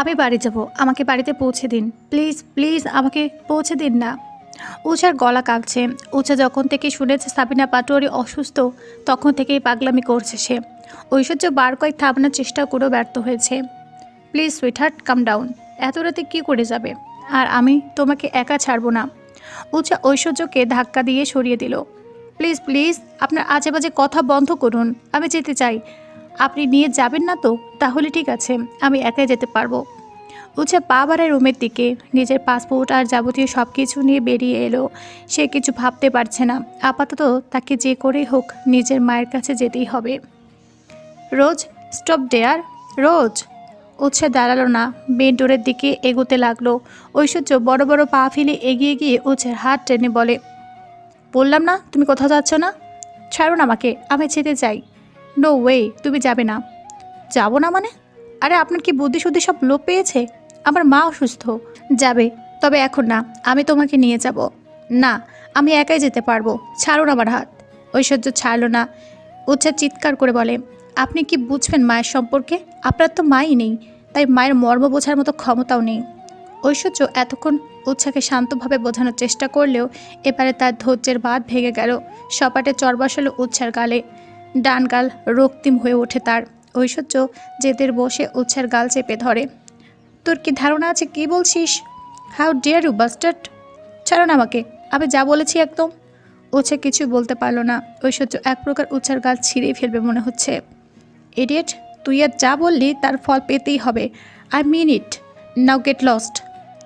আমি বাড়ি যাব, আমাকে বাড়িতে পৌঁছে দিন। প্লিজ প্লিজ, আমাকে পৌঁছে দিন না। উষার গলা কাঁপছে। উষা যখন থেকে শুনেছে সাবিনা পাটোয়ারি অসুস্থ, তখন থেকেই পাগলামি করছে সে। ঐশ্বর্য বার কয়েক থামানোর চেষ্টা করেও ব্যর্থ হয়েছে। প্লিজ সুইটহার্ট কাম ডাউন এত রাতে কী করে যাবে? আর আমি তোমাকে একা ছাড়বো না। উষা ঐশ্বর্যকে ধাক্কা দিয়ে সরিয়ে দিল। প্লিজ প্লিজ, আপনার আজে বাজে কথা বন্ধ করুন। আমি যেতে চাই। আপনি নিয়ে যাবেন না তো? তাহলে ঠিক আছে, আমি একাই যেতে পারব। উচ্ছে পা বাড়ায় রুমের দিকে নিজের পাসপোর্ট আর যাবতীয় সব কিছু নিয়ে বেরিয়ে এলো। সে কিছু ভাবতে পারছে না। আপাতত তাকে যে করেই হোক নিজের মায়ের কাছে যেতেই হবে। Rose, stop dare Rose. উচ্ছে দাঁড়াল না মেন ডোরের দিকে এগোতে লাগল। ঐশ্বর্য বড় বড় পা ফেলে এগিয়ে গিয়ে উচ্ছের হাত টেনে বলে, বললাম না, তুমি কোথাও যাচ্ছ না? ছাড়ুন আমাকে, আমি যেতে চাই। নো ওয়ে তুমি যাবে না। যাব না মানে? আরে আপনার কি বুদ্ধি শুদ্ধি সব লোপ পেয়েছে? আমার মা অসুস্থ। যাবে, তবে এখন না, আমি তোমাকে নিয়ে যাব। না, আমি একাই যেতে পারব। ছাড়ুন আমার হাত। ঐশ্বর্য ছাড়লো না। উচ্ছ্বাস চিৎকার করে বলে, আপনি কি বুঝবেন মায়ের সম্পর্কে? আপনার তো মাই নেই, তাই মায়ের মর্ম বোঝার মতো ক্ষমতাও নেই। ঐশ্বর্য এতক্ষণ উৎসাকে শান্তভাবে বোঝানোর চেষ্টা করলেও এবারে তার ধৈর্যের বাদ ভেঙে গেল। সপাটে চর বসালো উৎসার গালে। ডান গাল রক্তিম হয়ে ওঠে তার। ঐশ্বর্য জেদের বসে উৎসার গাল চেপে ধরে। তোর কি ধারণা আছে কি বলছিস? হাউ ডিয়ার ইউ বাস্টার্ড ছাড়ো না আমাকে, আমি যা বলেছি একদম। উৎসা কিছু বলতে পারল না। ঐশ্বর্য এক প্রকার উৎসার গাল ছিঁড়েই ফেলবে মনে হচ্ছে। ইডিয়েট তুই আর যা বললি তার ফল পেতেই হবে। I mean it now get lost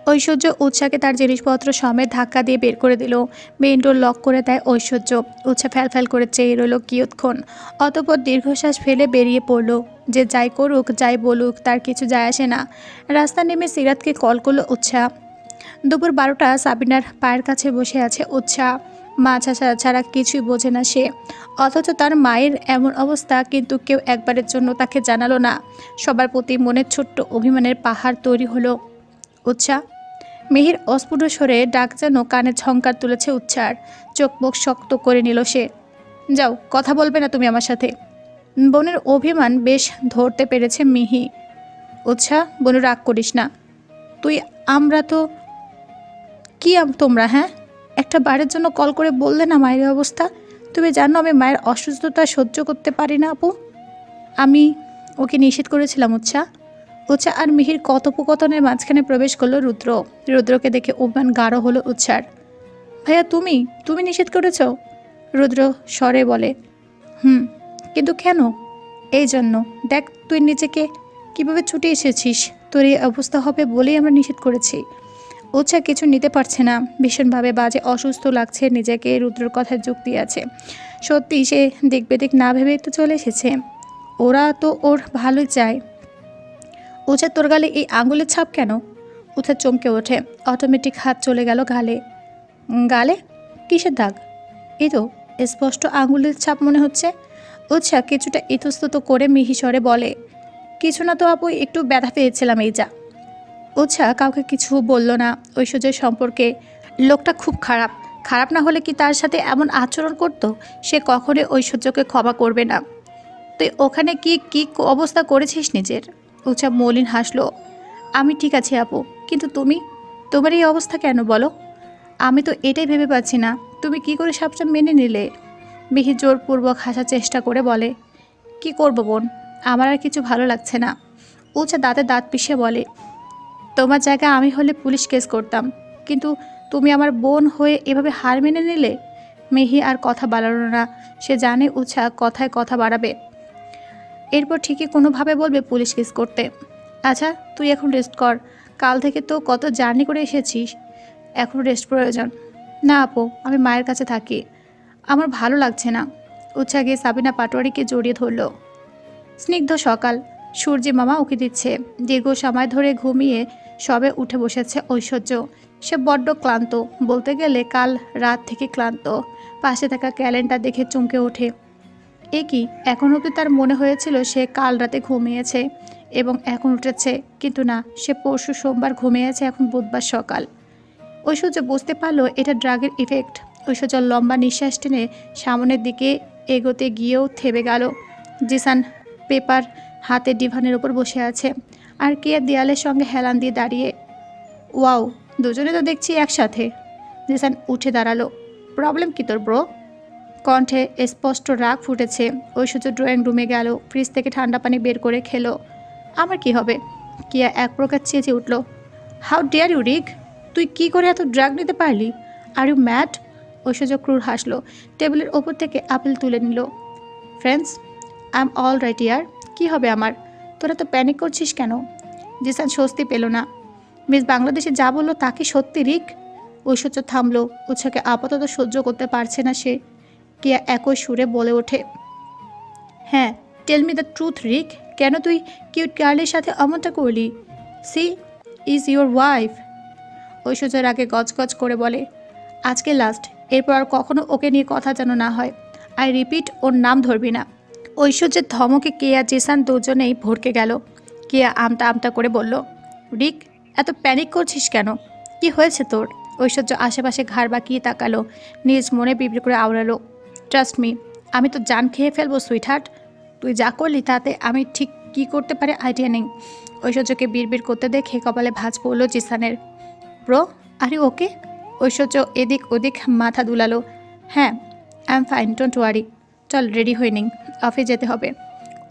Aishwarya উৎসাকে তার জিনিসপত্র সমেত ধাক্কা দিয়ে বের করে দিল। মেইন ডোর লক করে দেয় ঐশ্বর্য। উৎসা ফ্যাল ফ্যাল করে চেয়ে রইল কিয়ৎক্ষণ। অতপর দীর্ঘশ্বাস ফেলে বেরিয়ে পড়ল। যে যাই করুক, যাই বলুক, তার কিছু যায় আসে না। রাস্তা নেমে সিরাতকে কল করল উৎসা। দুপুর বারোটা সাবিনার পায়ের কাছে বসে আছে উৎসা। মা ছাড়া ছাড়া কিছুই বোঝে না সে। অথচ তার মায়ের এমন অবস্থা কিন্তু কেউ একবারের জন্য তাকে জানালো না। সবার প্রতি মনের ছোট্ট অভিমানের পাহাড় তৈরি হলো। উৎসা মিহির অস্ফুট স্বরে ডাক যেন কানে ঝঙ্কার তুলেছে উচ্চার চোখ মুখ শক্ত করে নিল সে। যাও, কথা বলবে না তুমি আমার সাথে। বোনের অভিমান বেশ ধরতে পেরেছে মিহি। উৎসা, বোন, রাগ করিস না। তুই আমরা তো কি তোমরা হ্যাঁ? একটা বারের জন্য কল করে বললে না মায়ের অবস্থা? তুমি জানো আমি মায়ের অসুস্থতা সহ্য করতে পারি না, আপু। আমি ওকে নিষেধ করেছিলাম, উৎসা। উৎসা আর মিহির কথোপকথনের মাঝখানে প্রবেশ করল রুদ্র। রুদ্রকে দেখে অভিমান গাঢ় হলো উৎসার ভাইয়া, তুমি? তুমি নিষেধ করেছ? রুদ্র স্বরে বলে। হুম, কিন্তু কেন? এই জন্য। দেখ, তুই নিজেকে কীভাবে ছুটে এসেছিস? তোর এই অবস্থা হবে বলেই আমরা নিষেধ করেছি। উৎসা কিছু নিতে পারছে না। ভীষণভাবে বাজে, অসুস্থ লাগছে নিজেকে। রুদ্রর কথার যুক্তি আছে। সত্যি সে দিক বেদিক না ভেবেই তো চলে এসেছে। ওরা তো ওর ভালোই চায়। উৎসা তোর গালে এই আঙুলের ছাপ কেন? উৎসা চমকে ওঠে। অটোমেটিক হাত চলে গেল গালে। গালে? কিসের দাগ? এই তো, স্পষ্ট আঙুলের ছাপ মনে হচ্ছে। উৎসা কিছুটা ইতস্তত করে মিহিসরে বলে, কিছু না তো আপু, একটু ব্যথা পেয়েছিলাম এই যা। উৎসা কাউকে কিছু বলল না। ঐশ্বর্যের সম্পর্কে লোকটা খুব খারাপ। খারাপ না হলে কি তার সাথে এমন আচরণ করত? সে কখনোই ঐশ্বর্যকে ক্ষমা করবে না। তুই ওখানে কি কি অবস্থা করেছিস নিজের? উৎসা মলিন হাসলো। আমি ঠিক আছি আপু, কিন্তু তুমি? তোমার এই অবস্থা কেন বলো? আমি তো এটাই ভেবে পাচ্ছি না, তুমি কি করে সবটা মেনে নিলে? মিহি জোরপূর্বক হাসার চেষ্টা করে বলে, কি করব বোন? আমার আর কিছু ভালো লাগছে না। উৎসা দাঁতে দাঁত পিষে বলে, তোমার জায়গায় আমি হলে পুলিশ কেস করতাম, কিন্তু তুমি আমার বোন হয়ে এভাবে হার মেনে নিলে? মেহি আর কথা বাড়ালো না। সে জানে উৎসা কথায় কথা বাড়াবে। এরপর ঠিকই কোনোভাবে বলবে পুলিশ কেস করতে। আচ্ছা তুই এখন রেস্ট কর। কাল থেকে তো কত জার্নি করে এসেছিস। এখন রেস্ট প্রয়োজন। না আপু, আমি মায়ের কাছে থাকি। আমার ভালো লাগছে না। উৎসা গিয়ে সাবিনা পাটোয়ারিকে জড়িয়ে ধরলো। স্নিগ্ধ সকাল। সূর্যি মামা উকি দিচ্ছে। দীর্ঘ সময় ধরে ঘুমিয়ে সবে উঠে বসেছে ঐশ্বর্য। সে বড্ড ক্লান্ত। বলতে গেলে কাল রাত থেকে ক্লান্ত। পাশে থাকা ক্যালেন্ডার দেখে চমকে ওঠে। এ কি? এখন অবধি তার মনে হয়েছিল সে কাল রাতে ঘুমিয়েছে এবং এখন উঠেছে? কিন্তু না, সে পরশু সোমবার ঘুমিয়েছে এখন বুধবার সকাল। ঐশ্বর্য বুঝতে পারল এটা ড্রাগের ইফেক্ট ঐশ্বর্য লম্বা নিঃশ্বাস টেনে সামনের দিকে এগোতে গিয়েও থেমে গেল। জিসান পেপার হাতে ডিভানের ওপর বসে আছে। আর কিয়া দেয়ালের সঙ্গে হেলান দিয়ে দাঁড়িয়ে? ওয়াও, দুজনে তো দেখছি একসাথে। জিসান উঠে দাঁড়াল। প্রবলেম কি তোর, ব্রো? কণ্ঠে স্পষ্ট রাগ ফুটেছে। ঐশ্বর্য ড্রয়িং রুমে গেল, ফ্রিজ থেকে ঠান্ডা পানি বের করে খেলো। আমার কি হবে? কিয়া এক প্রকার চেঁচে উঠল। How dare you Rick? তুই কি করে এত ড্রাগ নিতে পারলি? আর ইউ ম্যাট ঐশ্বর্য ক্রুর হাসলো। টেবিলের ওপর থেকে আপেল তুলে নিল। Friends I am all right ইয়ার কী হবে আমার? তোরা তো প্যানিক করছিস কেন? জিসান স্বস্তি পেল না। মিস বাংলাদেশে যা বলল তা কি সত্যি, রিক? ঐশ্বর্য থামলো। উৎসাকে আপাতত সহ্য করতে পারছে না সে। কিয়া একই সুরে বলে ওঠে হ্যাঁ tell me the truth Rick কেন তুই কিউট গার্লের সাথে অমনটা করলি? সি ইজ ইউর ওয়াইফ ঐশ্বর্যের আগে গজগজ করে বলে, আজকে লাস্ট এরপর আর কখনো ওকে নিয়ে কথা যেন না হয়। আই রিপিট ওর নাম ধরবি না। ঐশ্বর্যের ধমকে কেয়া, জেসান দুজনেই ভরকে গেল। কেয়া আমতা আমতা করে বলল রিক এত প্যানিক করছিস কেন? কি হয়েছে তোর? ঐশ্বর্য আশেপাশে ঘাড় বাঁকিয়ে তাকালো, নিজ মনে বিবি করে আওড়ালো ট্রাস্ট মি আমি তো জান খেয়ে ফেলব সুইটহার্ট তুই যা করলি তাতে আমি ঠিক কি করতে পারে আইডিয়া নেই। ঐশ্বর্যকে বিড়বিড় করতে দেখে কপালে ভাঁজ পড়ল জিসানের। ব্রো আরে ওকে ঐশ্বর্য এদিক ওদিক মাথা দুলালো। হ্যাঁ I am fine don't worry চল রেডি হয়ে নিন অফিস যেতে হবে।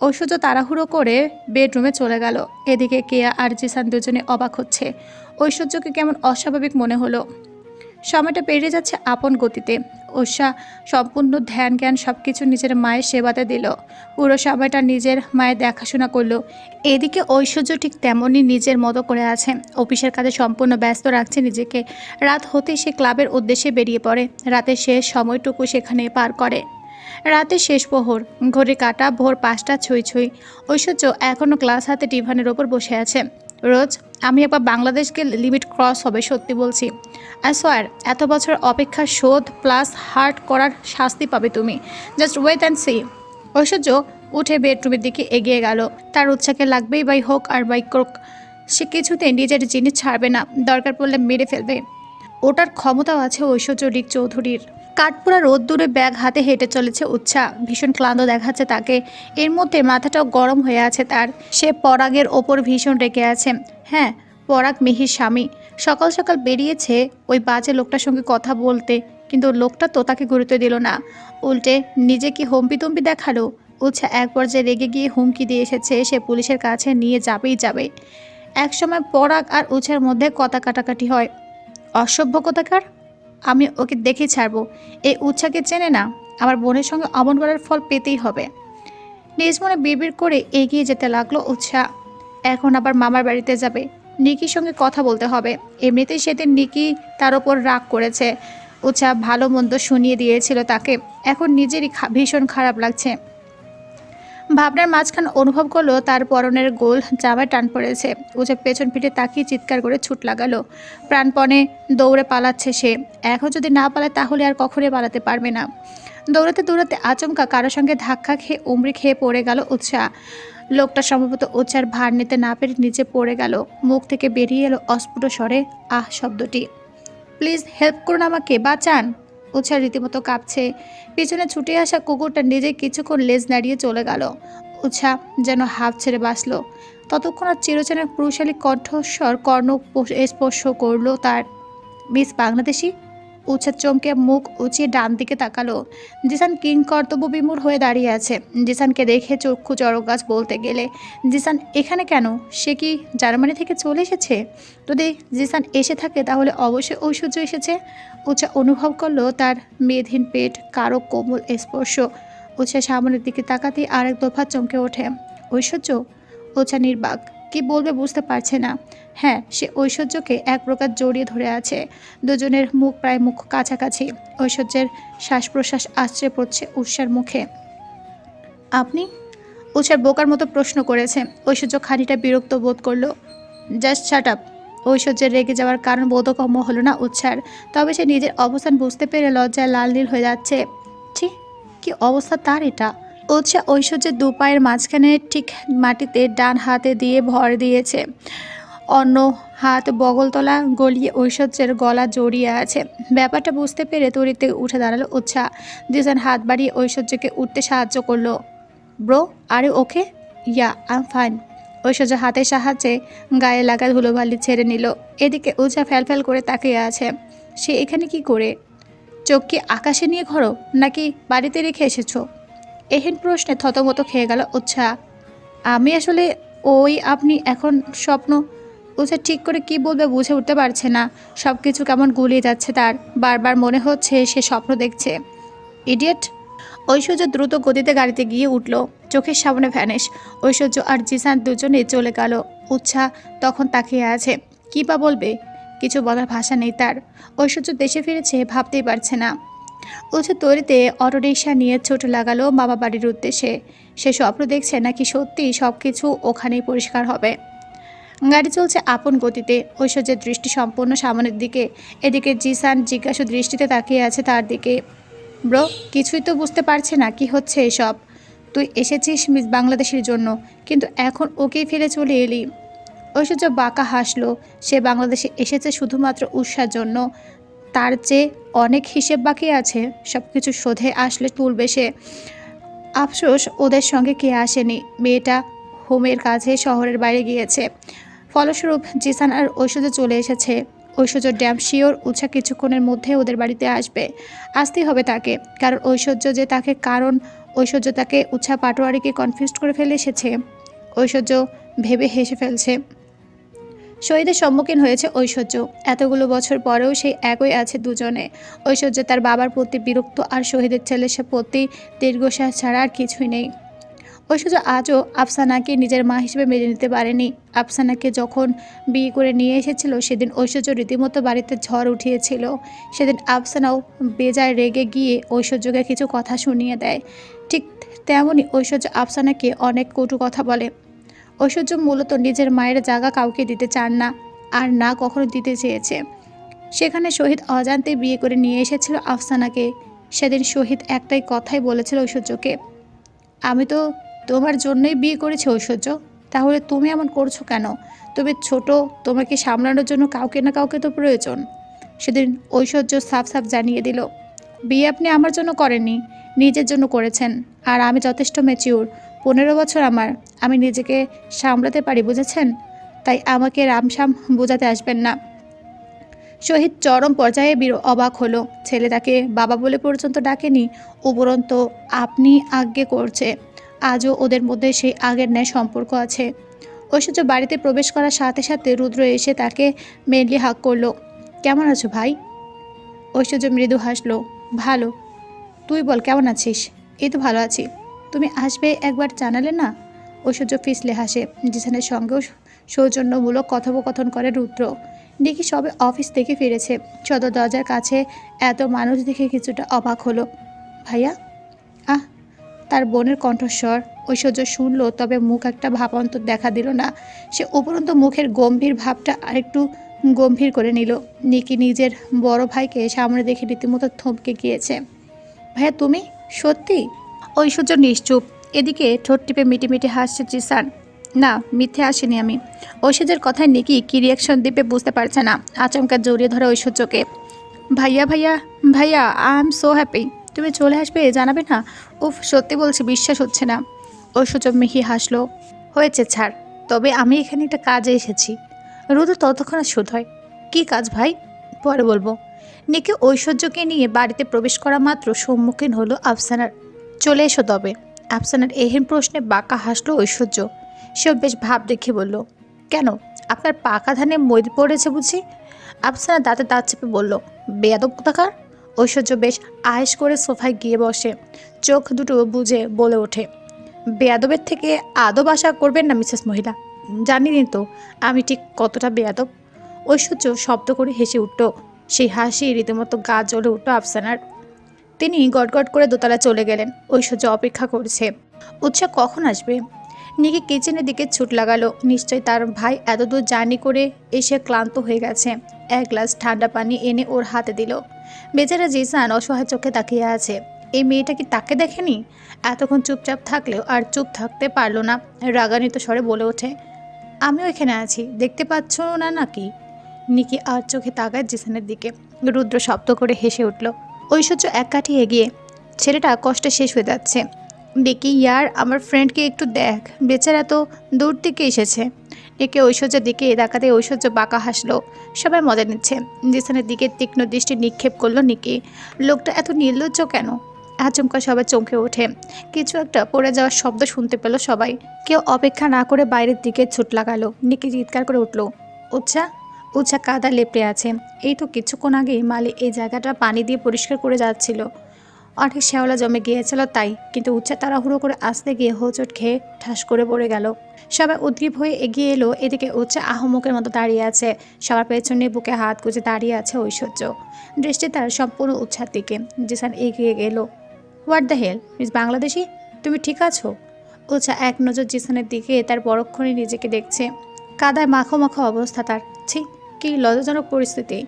ঐশ্বর্য তাড়াহুড়ো করে বেডরুমে চলে গেল। এদিকে কেয়া আর জিসান দুজনে অবাক হচ্ছে। ঐশ্বর্যকে কেমন অস্বাভাবিক মনে হলো। সময়টা পেরিয়ে যাচ্ছে আপন গতিতে। ঐশা সম্পূর্ণ ধ্যান, জ্ঞান সব কিছু নিজের মায়ের সেবাতে দিল। পুরো সময়টা নিজের মায়ের দেখাশোনা করল। এদিকে ঐশ্বর্য ঠিক তেমনই নিজের মতো করে আছে। অফিসের কাজে সম্পূর্ণ ব্যস্ত রাখছে নিজেকে। রাত হতেই সে ক্লাবের উদ্দেশ্যে বেরিয়ে পড়ে। রাতের শেষ সময়টুকু সেখানে পার করে। রাতের শেষ প্রহর, ঘড়ি কাটা, ভোর পাঁচটা, ছুঁই ছুঁই। ঐশ্বর্য এখনও ক্লাস হাতে টিফানের ওপর বসে আছে। রোজ আমি একবার বাংলাদেশকে লিমিট ক্রস হবে, সত্যি বলছি। আর সোয়ার, এত বছর অপেক্ষা শোধ প্লাস হার্ট করার শাস্তি পাবে তুমি। Just wait and see Aishwarya উঠে বেডরুমের দিকে এগিয়ে গেল। তার উৎসাকে লাগবেই বাই হোক আর বাই ক্রোক। সে কিছুতে নিজের জিনিস ছাড়বে না, দরকার পড়লে মেরে ফেলবে। ওটার ক্ষমতাও আছে ঐশ্বর্য রিক চৌধুরীর। কাঠপুরা রোদ দূরে ব্যাগ হাতে হেঁটে চলেছে উৎসা। ভীষণ ক্লান্ত দেখাচ্ছে তাকে। এর মধ্যে মাথাটাও গরম হয়ে আছে তার। সে পরাগের ওপর ভীষণ রেগে আছে। হ্যাঁ পরাগ মিহির স্বামী। সকাল সকাল বেরিয়েছে ওই বাজে লোকটার সঙ্গে কথা বলতে। কিন্তু লোকটা তো তাকে গুরুত্ব দিল না। উল্টে, নিজে কি হম্পি তম্পি দেখাল? উৎসা এক পর্যায়ে রেগে গিয়ে হুমকি দিয়ে এসেছে, সে পুলিশের কাছে নিয়ে যাবেই যাবে। একসময় পরাগ আর উৎসার মধ্যে কথা কাটাকাটি হয়। অসভ্য কোথাকার আমি ওকে দেখে ছাড়বো। এই উৎসাহকে চেনে না, আমার বোনের সঙ্গে অমন করার ফল পেতেই হবে। নিজ মনে বিড়বিড় করে এগিয়ে যেতে লাগল উৎসাহ। এখন আবার মামার বাড়িতে যাবে। নিকির সঙ্গে কথা বলতে হবে। এমনিতেই সেদিন নিকি তার ওপর রাগ করেছে। উৎসাহ ভালো মন্দ শুনিয়ে দিয়েছিল তাকে। এখন নিজেরই ভীষণ খারাপ লাগছে। ভাবনার মাঝখান অনুভব করল তার পরনের গোল জামায় টান পড়েছে। উচে পেছন পিঠে তাকিয়ে চিৎকার করে ছুট লাগালো। প্রাণপণে দৌড়ে পালাচ্ছে সে। এখন যদি না পালায় তাহলে আর কখনোই পালাতে পারবে না। দৌড়াতে দৌড়াতে আচমকা কারোর সঙ্গে ধাক্কা খেয়ে উমড়ি খেয়ে পড়ে গেল উৎসাহ। লোকটা সম্ভবত উচ্চার ভার নিতে না পেরে নিচে পড়ে গেল। মুখ থেকে বেরিয়ে এলো অস্ফুট স্বরে, আহ, শব্দটি। প্লিজ হেল্প করুন আমাকে, বাঁচান। উৎসাহ রীতিমতো কাঁপছে। পিছনে ছুটে আসা কুকুরটা নিজে কিছুক্ষণ লেজ নাড়িয়ে চলে গেল। উৎসাহ যেন হাফ ছেড়ে বাঁচল। ততক্ষণ আর চিরচেনা পুরুষালী কণ্ঠস্বর কর্ণ স্পর্শ করল তার। মিস বাংলাদেশি উৎসাহ চমকে মুখ উঁচিয়ে ডান দিকে তাকালো। জিসান কিং কর্তব্য বিমূর হয়ে দাঁড়িয়ে আছে। জিসানকে দেখে চক্ষু চড়ক গাছ বলতে গেলে, জিসান, এখানে কেন? সে কি জার্মানি থেকে চলে এসেছে? যদি জিসান এসে থাকে, তাহলে অবশ্যই ঐশ্বর্য এসেছে। উৎসাহ অনুভব করল তার মেধহীন পেট কারও কোমল স্পর্শ। উৎসাহ সামনের দিকে তাকাতেই আরেক দফা চমকে ওঠে। ঐশ্বর্য? উৎসাহ নির্বাক। কি বলবে বুঝতে পারছে না। হ্যাঁ সে ঐশ্বর্যকে এক প্রকার জড়িয়ে ধরে আছে। দুজনের মুখ প্রায় মুখ কাছাকাছি। ঐশ্বর্যের শ্বাস প্রশ্বাস আশ্রে পড়ছে উৎসার মুখে। আপনি? উৎসার বোকার মতো প্রশ্ন করেছে। ঐশ্বর্য খানিটা বিরক্ত বোধ করল। Just shut up. ঐশ্বর্যের রেগে যাওয়ার কারণ বোধগম্য হলো না উৎসার তবে সে নিজের অবস্থান বুঝতে পেরে লজ্জায় লাল নীল হয়ে যাচ্ছে। ছি, কি অবস্থা তার এটা? উৎসাহ ঐশ্বর্যের দু পায়ের মাঝখানে ঠিক মাটিতে ডান হাতে দিয়ে ভর দিয়েছে। অন্য হাত বগলতলা গলিয়ে ঐশ্বর্যের গলা জড়িয়ে আছে। ব্যাপারটা বুঝতে পেরে তরিতে উঠে দাঁড়াল উৎসাহ দুজন হাত বাড়িয়ে ঐশ্বর্যকে উঠতে সাহায্য করল। ব্রো, আরে ওকে? Yeah I fine. ঐশ্বর্য হাতের সাহায্যে গায়ে লাগা ধুলোবালি ছেড়ে নিল। এদিকে উজা ফ্যাল করে তাকিয়ে আছে। সে এখানে কি করে? চোখ কি আকাশে নিয়ে ঘরো, নাকি বাড়িতে রেখে এসেছ? এহেন প্রশ্নে থতমত খেয়ে গেল উৎসাহ আমি আসলে ওই আপনি এখন স্বপ্ন উৎসাহ ঠিক করে কি বলবে বুঝে উঠতে পারছে না। সব কিছু কেমন গুলিয়ে যাচ্ছে তার। বারবার মনে হচ্ছে সে স্বপ্ন দেখছে। ইডিয়েট? ঐশ্বর্য দ্রুত গতিতে গাড়িতে গিয়ে উঠল। চোখের সামনে ভ্যানেশ। ঐশ্বর্য আর জিসান দুজনে চলে গেল। উৎসাহ তখন তাকিয়ে আছে। কী বা বলবে? কিছু বলার ভাষা নেই তার। ঐশ্বর্য দেশে ফিরেছে, ভাবতেই পারছে না। উৎসাহ তৈরিতে অটোরিকশা নিয়ে ছোট লাগালো বাবা বাড়ির উদ্দেশ্যে। সে স্বপ্ন দেখছে নাকি সত্যি সব কিছু ওখানেই পরিষ্কার হবে। গাড়ি চলছে আপন গতিতে। ঐশ্বর্যের দৃষ্টি সম্পূর্ণ সামনের দিকে। এদিকে জিসান জিজ্ঞাসু দৃষ্টিতে তাকিয়ে আছে তার দিকে। ব্রো, কিছুই তো বুঝতে পারছে না, কি হচ্ছে এসব? তুই এসেছিস মিস বাংলাদেশের জন্য, কিন্তু এখন ওকেই ফেলে চলে এলি। ঐশ্বর্য বাঁকা হাসলো। সে বাংলাদেশে এসেছে শুধুমাত্র উৎসার জন্য। তার যে অনেক হিসেব বাকি আছে। সব কিছু শোধে আসলে তুলবে সে। আফসোস, ওদের সঙ্গে কে আসেনি? মেয়েটা হোমের কাছে শহরের বাইরে গিয়েছে। ফলস্বরূপ জিসান আর ঐশ্বর্য চলে এসেছে। ঐশ্বর্য ড্যাম শিওর উৎসা কিছুক্ষণের মধ্যে ওদের বাড়িতে আসবে। আসতেই হবে তাকে, কারণ ঐশ্বর্য যে তাকে কারণ, ঐশ্বর্য তাকে উৎসা পাটোয়ারিকে কনফিউজ করে ফেলে এসেছে। ঐশ্বর্য ভেবে হেসে ফেলছে। শহীদের সম্মুখীন হয়েছে ঐশ্বর্য। এতগুলো বছর পরেও সেই একই আছে দুজনে। ঐশ্বর্য তার বাবার প্রতি বিরক্ত আর শহীদের ছেলের সে প্রতি দীর্ঘশ্বাস ছাড়া আর কিছুই নেই। ঐশ্বর্য আজও আফসানাকে নিজের মা হিসেবে মেনে নিতে পারেনি। আফসানাকে যখন বিয়ে করে নিয়ে এসেছিল, সেদিন ঐশ্বর্য রীতিমতো বাড়িতে ঝড় উঠিয়েছিল। সেদিন আফসানাও বেজায় রেগে গিয়ে ঐশ্বর্যকে কিছু কথা শুনিয়ে দেয়। ঠিক তেমনই ঐশ্বর্য আফসানাকে অনেক কটু কথা বলে। ঐশ্বর্য মূলত নিজের মায়ের জায়গা কাউকে দিতে চান না, আর না কখনো দিতে চেয়েছে। সেখানে শহীদ অজান্তে বিয়ে করে নিয়ে এসেছিল আফসানাকে। সেদিন শহীদ একটাই কথাই বলেছিল ঐশ্বর্যকে, আমি তো তোমার জন্যই বিয়ে করেছে ঐশ্বর্য। তাহলে তুমি এমন করছ কেন? তুমি ছোট, তোমাকে সামলানোর জন্য কাউকে না কাউকে তো প্রয়োজন। সেদিন ঐশ্বর্য সাফ সাফ জানিয়ে দিল, বিয়ে আপনি আমার জন্য করেননি, নিজের জন্য করেছেন। আর আমি যথেষ্ট ম্যাচিউর পনেরো বছর আমার, আমি নিজেকে সামলাতে পারি, বুঝেছেন? তাই আমাকে রামসাম বোঝাতে আসবেন না। শহীদ চরম পর্যায়ে বির অবাক হলো, ছেলে তাকে বাবা বলে পর্যন্ত ডাকেনি, উপরন্ত আপনি আজ্ঞে করছে। আজও ওদের মধ্যে সেই আগের ন্যায় সম্পর্ক আছে। ঐশ্বর্য বাড়িতে প্রবেশ করার সাথে সাথে রুদ্র এসে তাকে মেনলি হাক করল। কেমন আছো ভাই? ঐশ্বর্য মৃদু হাসলো। ভালো। তুই বল, কেমন আছিস? এই তো ভালো আছি। তুমি আসবে একবার জানালে না? ঐশ্বর্য ফিসলে হাসে। জিসানের সঙ্গেও সৌজন্যমূলক কথোপকথন করে রুদ্র। দেখি সবে অফিস থেকে ফিরেছে। সদর দরজার কাছে এত মানুষ দেখে কিছুটা অবাক হলো। ভাইয়া? আহ তার বোনের কণ্ঠস্বর, ঐশ্বর্য শুনলো, তবে মুখ একটা ভাবান্তর দেখা দিল না। সে উপরন্ত মুখের গম্ভীর ভাবটা আরেকটু গম্ভীর করে নিল। নিকি নিজের বড় ভাইকে সামনে দেখে রীতিমতো থমকে গিয়েছে। ভাইয়া, তুমি? সত্যি? ঐশ্বর্য নিশ্চুপ। এদিকে ঠোঁট টিপে মিটি মিটি হাসছে জিসান। না, মিথ্যে আসেনি আমি। ঐশ্বর্যের কথায় নিকি কী রিয়াকশন দিবে বুঝতে পারছে না। আচমকা জড়িয়ে ধরে ঐশ্বর্যকে। ভাইয়া ভাইয়া ভাইয়া আই এম সো হ্যাপি তুমি চলে আসবে জানাবে না? উফ, সত্যি বলছি, বিশ্বাস হচ্ছে না। ও ঐশ্বর্য মিহি হাসলো। হয়েছে, ছাড়। তবে আমি এখানে একটা কাজে এসেছি। রুদু ততক্ষণে শুধ হয়। কী কাজ ভাই? পরে বলব। নিকে ঐশ্বর্যকে নিয়ে বাড়িতে প্রবেশ করা মাত্র সম্মুখীন হলো আফসানার। চলে এসো তবে। আফসানার এহেন প্রশ্নে বাঁকা হাসলো ঐশ্বর্য। সেও বেশ ভাব দেখে বলল, কেন? আপনার পাকা ধানে মই পড়েছে বুঝি? আফসানা দাঁতে দাঁত চেপে বলল, বেয়াদব কোথাকার? ঐশ্বর্য বেশ আয়েস করে সোফায় গিয়ে বসে। চোখ দুটো বুঝে বলে ওঠে, বেয়াদবের থেকে আদব আশা করবেন না, মিসেস মহিলা? জানিনি তো আমি ঠিক কতটা বেয়াদব? ঐশ্বর্য শব্দ করে হেসে উঠল, সেই হাসি রীতিমতো গা জ্বলে উঠল আফসানার। তিনি গটগট করে দোতলা চলে গেলেন। ঐশ্বর্য অপেক্ষা করছে উৎসাহ কখন আসবে? নিকি কিচেনের দিকে ছুট লাগালো। নিশ্চয় তার ভাই এতদূর জার্নি করে এসে ক্লান্ত হয়ে গেছে। এক গ্লাস ঠান্ডা পানি এনে ওর হাতে দিল। বেচারা জিসান অসহায় চোখে তাকিয়ে আছে। এই মেয়েটা কি তাকে দেখেনি? এতক্ষণ চুপচাপ থাকলেও আর চুপ থাকতে পারল না। রাগান্বিত স্বরে বলে ওঠে, আমিও এখানে আছি, দেখতে পাচ্ছ না নাকি? নিকি আর চোখে তাকায় জিসানের দিকে। রুদ্র শব্দ করে হেসে উঠল, ঐশ্বর্য এক কাঠি এগিয়ে, ছেলেটা কষ্টে শেষ হয়ে যাচ্ছে। দেখি ইয়ার, আমার ফ্রেন্ডকে একটু দেখ। বেচারা তো দূর থেকে এসেছে। একে ঐশ্বর্যের দিকে তাকাতে ঐশ্বর্য বাঁকা হাসলো। সবাই মজা নিচ্ছে। জিসানের দিকে তীক্ষ্ণ দৃষ্টি নিক্ষেপ করল নিকি। লোকটা এত নির্লজ্জ কেন? আচমকা সবাই চমকে ওঠে। কিছু একটা পড়ে যাওয়ার শব্দ শুনতে পেল সবাই। কেউ অপেক্ষা না করে বাইরের দিকে ছুট লাগালো। নিকি চিৎকার করে উঠল, উচ্ছা উচ্ছা কাদা লেপড়ে আছে। এই তো কিছুক্ষণ আগেই মালি এই জায়গাটা পানি দিয়ে পরিষ্কার করে যাচ্ছিল। অনেক শ্যাওলা জমে গিয়েছিল তাই, কিন্তু উচ্চা তাড়াহুড়ো করে আসতে গিয়ে হোঁচট খেয়ে ঠাস করে পড়ে গেল। সবাই উদ্গ্রীব হয়ে এগিয়ে এলো। এদিকে উচ্চা আহমকের মতো দাঁড়িয়ে আছে। সবার পেছনে বুকে হাত গুজে দাঁড়িয়ে আছে ঐশ্বর্য। দৃষ্টি তার সম্পূর্ণ উচ্ছার দিকে। জিসান এগিয়ে গেল। What the hell miss Bangladeshi তুমি ঠিক আছো? উচ্চা এক নজর জিসানের দিকে। তার পরক্ষণে নিজেকে দেখছে। কাদায় মাখো মাখো অবস্থা তার। ছি, কি লজ্জাজনক পরিস্থিতি।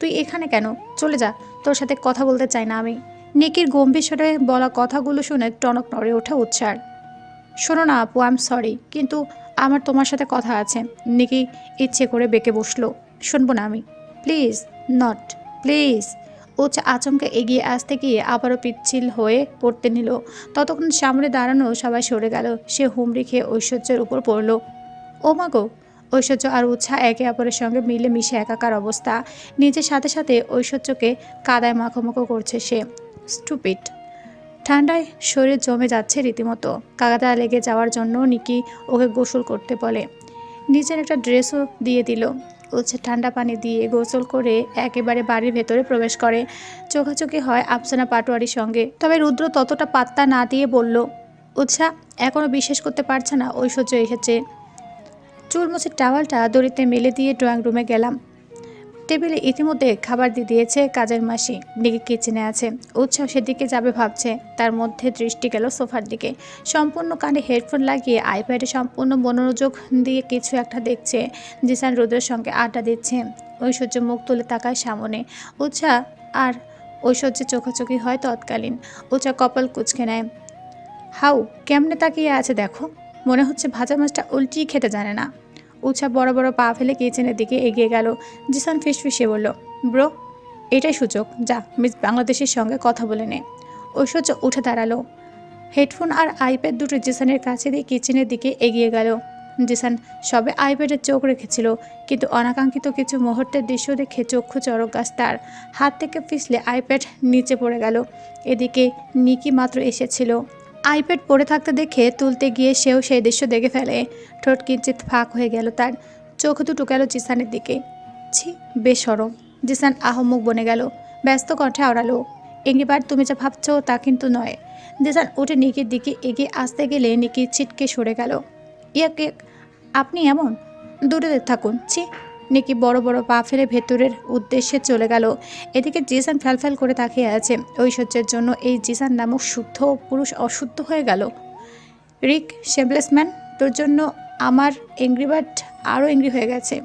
তুই এখানে কেন? চলে যা। তোর সাথে কথা বলতে চাই না আমি। নিকির গম্ভীর স্বরে বলা কথাগুলো শুনে টনক নড়ে ওঠা উচ্ছার। শোনো না আপু আই এম সরি কিন্তু আমার তোমার সাথে কথা আছে। নিকি ইচ্ছে করে বেঁকে বসল। শুনব না আমি। প্লিজ নট প্লিজ উচ্চ আচমকা এগিয়ে আসতে গিয়ে আবারও পিচ্ছিল হয়ে পড়তে নিল। ততক্ষণ সামনে দাঁড়ানো সবাই সরে গেল। সে হুমড়ি খেয়ে ঐশ্বর্যের উপর পড়ল। ও মাগো ঐশ্বর্য আর উৎসাহ একে অপরের সঙ্গে মিলে মিশে একাকার অবস্থা। নিজের সাথে সাথে ঐশ্বর্যকে কাদায় মাখোমাখো করছে সে। স্টুপিড ঠান্ডায় শরীর জমে যাচ্ছে রীতিমতো। কাদা লেগে যাওয়ার জন্য নিকি ওকে গোসল করতে বলে। নিজের একটা ড্রেসও দিয়ে দিল। উচ্ছে ঠান্ডা পানি দিয়ে গোসল করে একেবারে বাড়ির ভেতরে প্রবেশ করে। চোখাচোখি হয় আফসানা পাটোয়ারির সঙ্গে। তবে রুদ্র ততটা পাত্তা না দিয়ে বলল উৎসাহ এখনও বিশ্বাস করতে পারছে না, ঐশ্বর্য এসেছে। চুল টাওয়ালটা দড়িতে মেলে দিয়ে ড্রয়িং রুমে গেলাম। টেবিলে ইতিমধ্যে খাবার দিয়ে দিয়েছে কাজের মাসি। দিকে কিচেনে আছে। উৎসাহ সেদিকে যাবে ভাবছে। তার মধ্যে দৃষ্টি গেল সোফার দিকে। সম্পূর্ণ কানে হেডফোন লাগিয়ে আইপ্যাডে সম্পূর্ণ মনোযোগ দিয়ে কিছু একটা দেখছে। জিসান রোদের সঙ্গে আড্ডা দিচ্ছে। ঐশ্বর্য মুখ তুলে তাকায় সামনে। উৎসাহ আর ঐশ্বর্যের চোখাচোখি হয় তৎকালীন। উৎসাহ কপাল কুচকে নেয়। হাউ, কেমনে তাকিয়ে আছে দেখো? মনে হচ্ছে ভাজা মাছটা উল্টিয়ে খেতে জানে না। উৎসা বড় বড় পা ফেলে কিচেনের দিকে এগিয়ে গেল। জিসান ফিসফিসে বলল, ব্রো, এটাই সুযোগ। যা, মিস বাংলাদেশের সঙ্গে কথা বলে নে। ঐশ্বর্য উঠে দাঁড়াল। হেডফোন আর আইপ্যাড দুটো জিসানের কাছে দিয়ে কিচেনের দিকে এগিয়ে গেল। জিসান সবে আইপ্যাডে চোখ রেখেছিল, কিন্তু অনাকাঙ্ক্ষিত কিছু মুহূর্তের দৃশ্য দেখে চক্ষু চরক গাছ তার হাত থেকে পিছলে আইপ্যাড নিচে পড়ে গেল। এদিকে নিকি মাত্র এসেছিল। আইপ্যাড পড়ে থাকতে দেখে তুলতে গিয়ে সেও সেই দৃশ্য দেখে ফেলে। ঠোঁট কিঞ্চিত ফাঁক হয়ে গেল তার। চোখ দুটো গেল জিসানের দিকে। ছি, বেসরম। জিসান আহমুক বনে গেল। ব্যস্ত কণ্ঠে আওড়ালো, এঙ্গিবার, তুমি যা ভাবছ তা কিন্তু নয়। জিসান উঠে নিকির দিকে এগিয়ে আসতে গেলে নিকি ছিটকে সরে গেল ইয়াকে, আপনি এমন? দূরে থাকুন। ছি নিকি বড় বড় পা ফেলে ভেতরের উদ্দেশ্যে চলে গেল? এদিকে জিসান ফ্যালফ্যাল করে তাকিয়ে আছে। ঐশ্বর্যের জন্য এই জিসান নামক শুদ্ধ পুরুষ অশুদ্ধ হয়ে গেল। রিক শেমলেসম্যান তোর জন্য আমার এংরিবার্ড আরও এংরি হয়ে গেছে।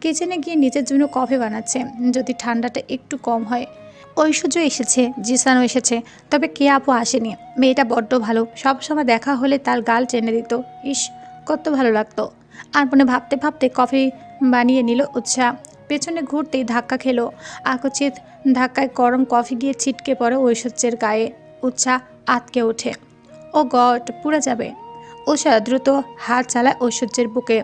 কিচেনে গিয়ে নিজের জন্য কফি বানাচ্ছে, যদি ঠান্ডাটা একটু কম হয়। ঐশ্বর্য এসেছে, জিসানও এসেছে, তবে কে আপু আসেনি? মেয়েটা বড্ড ভালো সবসময় দেখা হলে তার গাল টেনে দিত। ইস, কত ভালো লাগতো। আর মনে ভাবতে ভাবতে কফি বানিয়ে নিল উৎসাহ পেছনে ঘুরতেই ধাক্কা খেলো। আকচিত ধাক্কায় গরম কফি গিয়ে ছিটকে পড়ে ঐশ্বর্যের গায়ে। উৎসাহ আটকে ওঠে। ও গট পুড়ে যাবে। উষা দ্রুত হাত চালায় ঐশ্বর্যের বুকে।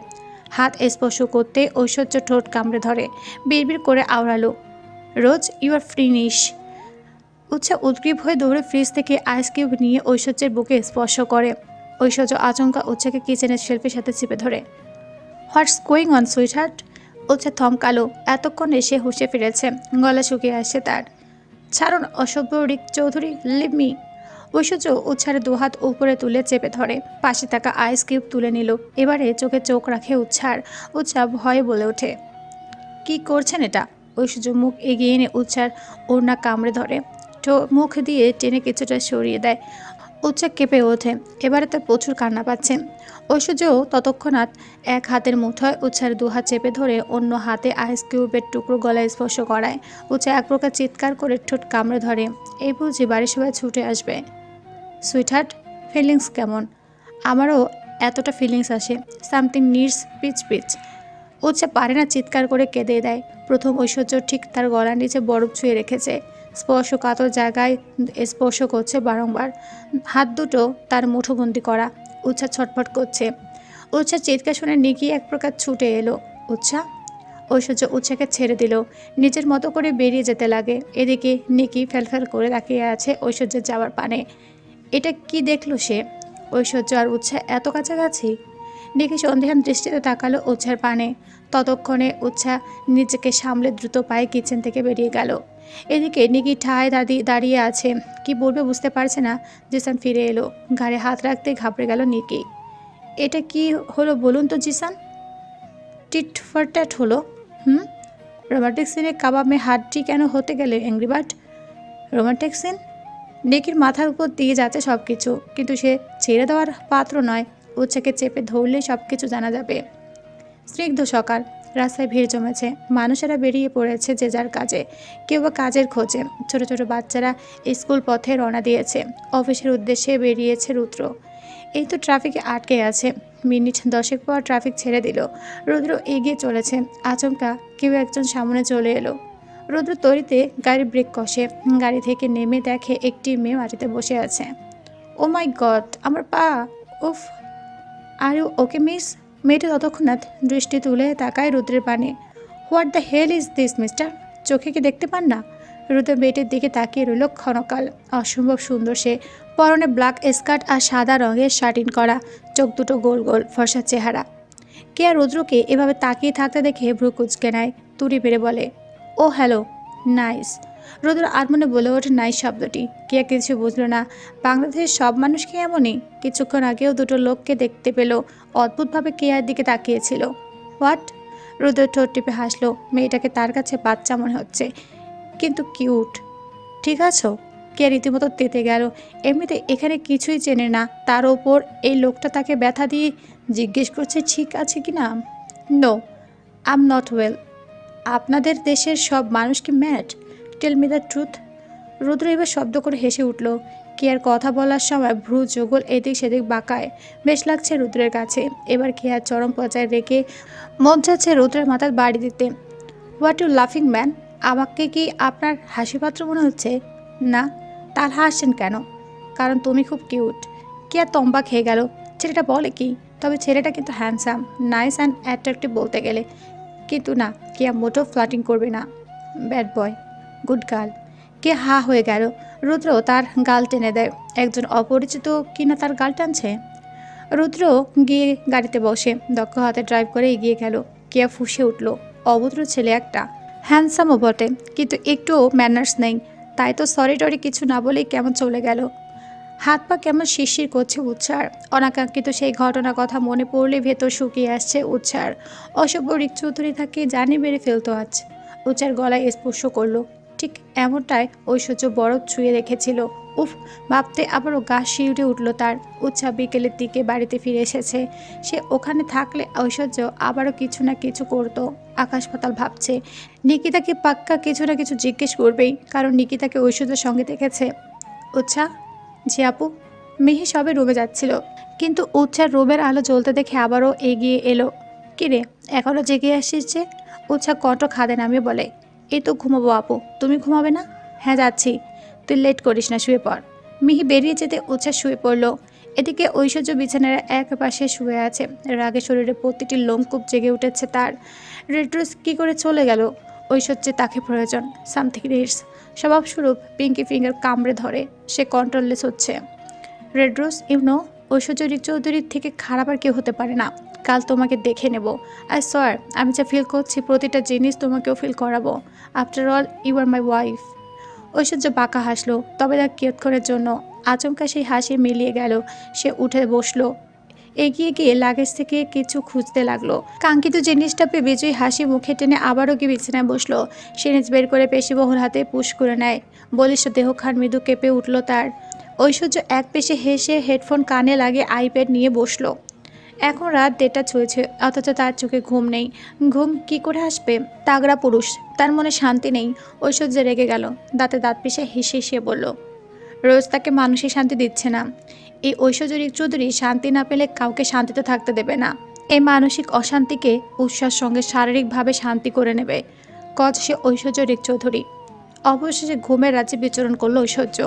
হাত স্পর্শ করতে ঐশ্বর্য ঠোঁট কামড়ে ধরে। বিড়বিড় করে আওড়ালো। রোজ ইউ আর ফ্রিনিশ উৎসা উদ্গ্রীব হয়ে দৌড়ে ফ্রিজ থেকে আইস কিউব নিয়ে ঐশ্বর্যের বুকে স্পর্শ করে। ঐশ্বর্য আচমকা উৎসাকে কিচেনের শেলফের সাথে চিপে ধরে। What's going on sweetheart Utsa থমকালো এতক্ষণে সে হুঁশে ফিরেছে, গলা শুকিয়ে আসছে তার। ছাড়ুন, অসভ্য Rick Chowdhury leave me Aishwarya উচ্ছারে দুহাত উপরে তুলে চেপে ধরে, পাশে থাকা আইস কিউব তুলে নিল। এবারে চোখে চোখ রাখে উচ্ছার, উচ্ছা ভয়ে বলে ওঠে। কি করছেন এটা? ঐশ্বর্য মুখ এগিয়ে এনে উচ্ছার ওড়না কামড়ে ধরে। মুখ দিয়ে টেনে কিছুটা সরিয়ে দেয়। উচ্চা কেঁপে ওঠে। এবারে তার প্রচুর কান্না পাচ্ছে। ঐশ্বর্যও ততক্ষণাৎ এক হাতের মুঠোয় উচ্ছার দুহাত চেপে ধরে অন্য হাতে আইস কিউবের টুকরো গলায় স্পর্শ করায়। উচ্চা এক প্রকার চিৎকার করে ঠোঁট কামড়ে ধরে। এই বুঝি বাড়ির সবাই ছুটে আসবে। সুইটহার্ট ফিলিংস কেমন? আমারও এতটা ফিলিংস আসে। সামথিং নিডস পিচ পিচ উচ্চা পারে না চিৎকার করে কেঁদে দেয়। প্রথম ঐশ্বর্য ঠিক তার গলার নিচে বরফ ছুঁয়ে রেখেছে। স্পর্শকাতর জায়গায় স্পর্শ করছে বারংবার। হাত দুটো তার মুঠোবন্দি করা। উচ্ছা ছটফট করছে। উচ্ছার চিৎকার শুনে নিকি এক প্রকার ছুটে এলো। উচ্ছা ঐশ্বর্য উচ্ছাকে ছেড়ে দিল। নিজের মতো করে বেরিয়ে যেতে লাগে। এদিকে নিকি ফেলফেল করে তাকিয়ে আছে ঐশ্বর্যের যাওয়ার পানে। এটা কি দেখল সে? ঐশ্বর্য আর উৎসাহ এত কাছাকাছি? নিকি সন্দেহান দৃষ্টিতে তাকালো উৎসার পানে। ততক্ষণে উৎসাহ নিজেকে সামলে দ্রুত পায়ে কিচেন থেকে বেরিয়ে গেল। এদিকে নিকি ঠায় দাদি দাঁড়িয়ে আছে। কি বলবে বুঝতে পারছে না। জিসান ফিরে এলো। ঘাড়ে হাত রাখতে ঘাবড়ে গেল নিকি। এটা কি হলো বলুন তো জিসান? টিট ফর হলো। হুম? রোমান্টিক সিনে কাবাব মে কেন হতে গেলে অ্যাংরিবার্ড রোমান্টিক সিন? নেকির মাথার উপর দিয়ে যাচ্ছে সব কিছু কিন্তু সে ছেড়ে দেওয়ার পাত্র নয়। উচ্চাকে চেপে ধরলে সব কিছু জানা যাবে। স্নিগ্ধ সকাল। রাস্তায় ভিড় জমেছে। মানুষেরা বেরিয়ে পড়েছে যে যার কাজে। কেউ বা কাজের খোঁজে। ছোট ছোট বাচ্চারা স্কুল পথে রওনা দিয়েছে। অফিসের উদ্দেশ্যে বেরিয়েছে রুদ্র। এই তো ট্রাফিকে আটকে আছে। মিনিট দশেক পর ট্রাফিক ছেড়ে দিল। রুদ্র এগিয়ে চলেছে। আচমকা কেউ একজন সামনে চলে এলো। রুদ্র তরিতে গাড়ি ব্রেক কষে। গাড়ি থেকে নেমে দেখে একটি মেয়ে মাটিতে বসে আছে। ও মাই গড আমার পা। উফ। আর ওকে মিস? মেয়েটি ততক্ষণাৎ দৃষ্টি তুলে তাকায় রুদ্রের পানে। What the hell is this mister চোখে কি দেখতে পান না? রুদ্র মেয়েটির দিকে তাকিয়ে রইল ক্ষণকাল। অসম্ভব সুন্দর সে। পরনে ব্ল্যাক স্কার্ট আর সাদা রঙের শার্টিন করা। চোখ দুটো গোল গোল, ফর্সা চেহারা। কে আর রুদ্রকে এভাবে তাকিয়ে থাকতে দেখে ভ্রু কুচকে নেয়। তুড়ি পেরে বলে ও হ্যালো নাইস রুদ্র আর মনে বলে ওঠে নাই শব্দটি। কে কিছু বুঝলো না। বাংলাদেশের সব মানুষ কি এমনই? কিছুক্ষণ আগেও দুটো লোককে দেখতে পেল। অদ্ভুতভাবে কেয়ার দিকে তাকিয়েছিল। হোয়াট? রুদ্র ঠোঁট টিপে হাসলো। মেয়েটাকে তার কাছে বাচ্চা মনে হচ্ছে। কিন্তু কিউট। ঠিক আছো? কে রীতিমতো তেতে গেল। এমনিতে এখানে কিছুই চেনে না। তার ওপর এই লোকটা তাকে ব্যথা দিয়ে জিজ্ঞেস করছে, ঠিক আছে কি না? নো আম নট ওয়েল আপনাদের দেশের সব মানুষ কি mad tell me the truth Rudra এবার শব্দ করে হেসে উঠল কেয়ার কথা বলার সময় ভ্রু, যোগল, এদিক সেদিক বাঁকায়? বেশ লাগছে রুদ্রের কাছে। এবার কেয়ার চরম পর্যায়ে রেখে মন চাচ্ছে রুদ্রের মাথার বাড়ি দিতে। হোয়াট ইউ লাফিং ম্যান আমাকে কি আপনার হাসি পাত্র মনে হচ্ছে? না। তার হাসছেন কেন? কারণ তুমি খুব কিউট। কে আর তম্বা খেয়ে গেল? ছেলেটা বলে কি? তবে ছেলেটা কিন্তু হ্যান্ডসাম নাইস অ্যান্ড অ্যাট্রাক্টিভ বলতে গেলে। কিন্তু না কেয়া মোটেও ফ্লাটিং করবে না? Bad boy good girl. কে হা হয়ে গেল। রুদ্র তার গাল টেনে দেয়। একজন অপরিচিত কিনা তার গাল টানছে? রুদ্র গিয়ে গাড়িতে বসে, দক্ষ হাতে ড্রাইভ করে এগিয়ে গেল। কেয়া ফুসে উঠল। অভদ্র ছেলে একটা। হ্যান্ডসামও বটে, কিন্তু একটুও ম্যানার্স নেই। তাই তো সরি টরি কিছু না বলেই কেমন চলে গেল। হাত পা কেমন শিরশির করছে উচ্ছার। অনাকাঙ্ক্ষিত সেই ঘটনার কথা মনে পড়লে ভেতর শুকিয়ে আসছে উচ্ছার। অসভ্য রিক চৌধুরী তাকে জানি মেরে ফেলতো আজ। উচ্চার গলায় স্পর্শ করল। ঠিক এমনটাই ঐশ্বর্য বরফ ছুঁয়ে রেখেছিল। উফ, ভাবতে আবারও গা শিউরে উঠল তার। উচ্ছা বিকেলের দিকে বাড়িতে ফিরে এসেছে। সে ওখানে থাকলে ঐশ্বর্য আবারও কিছু না কিছু করতো। আকাশ পাতাল ভাবছে, নিকিতাকে পাক্কা কিছু না কিছু জিজ্ঞেস করবেই, কারণ নিকিতাকে ঐশ্বর্যের সঙ্গে দেখেছে। উচ্ছা জি আপু, মিহি সবে রুমে যাচ্ছিল, কিন্তু উচ্ছার রুমের আলো জ্বলতে দেখে আবারও এগিয়ে এলো। কিরে এখনও জেগে আসছিস যে? উচ্ছা কণ্ঠ খাদে নামিয়ে বলে এই তো ঘুমাবো আপু। তুমি ঘুমাবে না? হ্যাঁ যাচ্ছি। তুই লেট করিস না, শুয়ে পড়। মিহি বেরিয়ে যেতে উচ্ছ্বাস শুয়ে পড়ল। এদিকে ঐশ্বর্য বিছানার এক পাশে শুয়ে আছে। রাগে শরীরে প্রতিটি লোমকূপ জেগে উঠেছে তার। রেড্রোস কী করে চলে গেল? ঐশ্বর্যে তাকে প্রয়োজন। সামথিং রিটস স্বভাবস্বরূপ পিঙ্কি ফিঙ্গার কামড়ে ধরে। সে কন্ট্রোললেস হচ্ছে। রেড্রোস, ইউনো, ঐশ্বর্য চৌধুরীর থেকে খারাপ আর কেউ হতে পারে না। কাল তোমাকে দেখে নেব। আই সয়ার, আমি যা ফিল করছি, প্রতিটা জিনিস তোমাকেও ফিল করাবো। After all you are my wife Aishwarya বাঁকা হাসলো, তবে তার কিয়ৎক্ষণের জন্য আচমকা সেই হাসি মিলিয়ে গেল। সে উঠে বসল। এগিয়ে গিয়ে লাগেজ থেকে কিছু খুঁজতে লাগল। কাঙ্ক্ষিত জিনিসটা পেয়ে বিজয়ী হাসি মুখে টেনে আবারও গিয়ে বিছানায় বসল। সে সিরিজ বের করে পেশিবহুল হাতে পুশ করে নেয়। বলিষ্ঠ দেহ খান মৃদু কেঁপে উঠল তার। ঐশ্বর্য এক পেশে হেসে হেডফোন কানে লাগে আইপ্যাড নিয়ে বসল। এখন রাত দেড়টা ছুঁয়েছে অথচ তার চোখে ঘুম নেই। ঘুম কি করে আসবে? তাগড়া পুরুষ, তার মনে শান্তি নেই। ঐশ্বর্য রেগে গেল, দাঁতে দাঁত পিষে হেসে হেসে বলল, রোজ তাকে মানসিক শান্তি দিচ্ছে না। এই ঐশ্বর্য রিক চৌধুরী শান্তি না পেলে কাউকে শান্তিতে থাকতে দেবে না। এই মানসিক অশান্তিকে উৎসার সঙ্গে শারীরিকভাবে শান্তি করে নেবে। কজ সে ঐশ্বর্য রিক চৌধুরী। অবশেষে ঘুমের রাজ্যে বিচরণ করল ঐশ্বর্য।